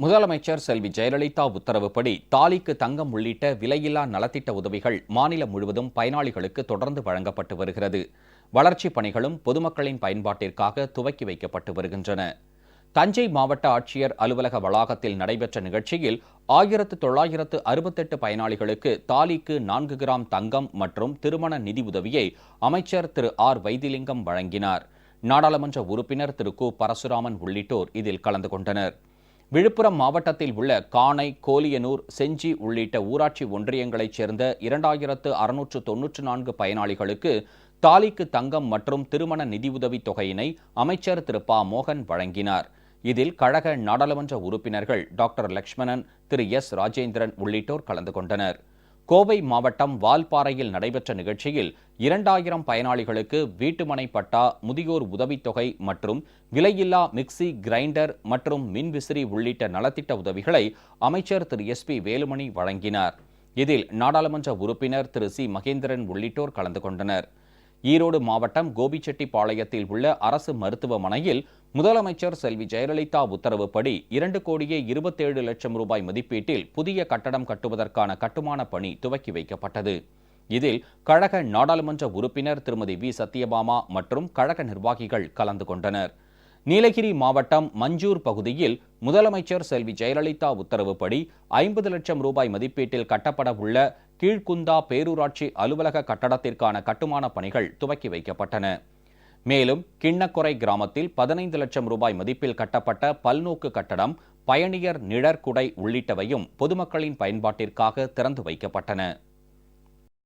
முதலமைச்சர் செல்வி ஜெயலலிதா உத்தரவுப்படி தாலிக்கு தங்கம் உள்ளிட்ட விலையில்லா நலத்திட்ட உதவிகள் மாநிலம் முழுவதும் பயனாளிகளுக்கு தொடர்ந்து வழங்கப்பட்டு வருகிறது. வளர்ச்சிப் பணிகளும் பொதுமக்களின் பயன்பாட்டிற்காக துவக்கி வைக்கப்பட்டு வருகின்றன. தஞ்சை மாவட்ட ஆட்சியர் அலுவலக வளாகத்தில் நடைபெற்ற நிகழ்ச்சியில் ஆயிரத்து தொள்ளாயிரத்து அறுபத்தெட்டு பயனாளிகளுக்கு தாலிக்கு நான்கு கிராம் தங்கம் மற்றும் திருமண நிதி உதவியை அமைச்சர் திரு ஆர் வைத்திலிங்கம் வழங்கினார். நாடாளுமன்ற உறுப்பினர் திரு கு. பரசுராமன் உள்ளிட்டோர் இதில் கலந்து கொண்டனர். விழுப்புரம் மாவட்டத்தில் உள்ள காணை கோலியனூர் செஞ்சி உள்ளிட்ட ஊராட்சி ஒன்றியங்களைச் சேர்ந்த இரண்டாயிரத்து அறுநூற்று தொன்னூற்று நான்கு பயனாளிகளுக்கு தாலிக்கு தங்கம் மற்றும் திருமண நிதியுதவித் தொகையினை அமைச்சர் திரு. ப. மோகன் வழங்கினார். இதில் கழக நாடாளுமன்ற உறுப்பினர்கள் டாக்டர் லட்சுமணன் திரு. எஸ். ராஜேந்திரன் உள்ளிட்டோர் கலந்து கொண்டனர். கோவை மாவட்டம் வால்பாறையில் நடைபெற்ற நிகழ்ச்சியில் இரண்டாயிரம் பயனாளிகளுக்கு வீட்டுமனை பட்டா முதியோர் உதவித்தொகை மற்றும் விலையில்லா மிக்சி கிரைண்டர் மற்றும் மின்விசிறி உள்ளிட்ட நலத்திட்ட உதவிகளை அமைச்சர் திரு. எஸ். பி. வேலுமணி வழங்கினார். இதில் நாடாளுமன்ற உறுப்பினர் திரு. சி. மகேந்திரன் உள்ளிட்டோர் கலந்து கொண்டனர். ஈரோடு மாவட்டம் கோபிச்செட்டிப்பாளையத்தில் உள்ள அரசு மருத்துவமனையில் முதலமைச்சர் செல்வி ஜெயலலிதா உத்தரவுப்படி இரண்டு கோடியே இருபத்தேழு லட்சம் ரூபாய் மதிப்பீட்டில் புதிய கட்டடம் கட்டுவதற்கான கட்டுமான பணி துவக்கி வைக்கப்பட்டது. இதில் கழக நாடாளுமன்ற உறுப்பினர் திருமதி வி. சத்யபாமா மற்றும் கழக நிர்வாகிகள் கலந்து கொண்டனர். நீலகிரி மாவட்டம் மஞ்சூர் பகுதியில் முதலமைச்சர் செல்வி ஜெயலலிதா உத்தரவுப்படி ஐம்பது லட்சம் ரூபாய் மதிப்பீட்டில் கட்டப்பட உள்ள கீழ்குந்தா பேரூராட்சி அலுவலக கட்டடத்திற்கான கட்டுமான பணிகள் துவக்கி வைக்கப்பட்டன. மேலும் கிண்ணக்குறை கிராமத்தில் பதினைந்து லட்சம் ரூபாய் மதிப்பில் கட்டப்பட்ட பல்நோக்கு கட்டடம் பயணியர் நிழற்குடை உள்ளிட்டவையும் பொதுமக்களின் பயன்பாட்டிற்காக திறந்து வைக்கப்பட்டன.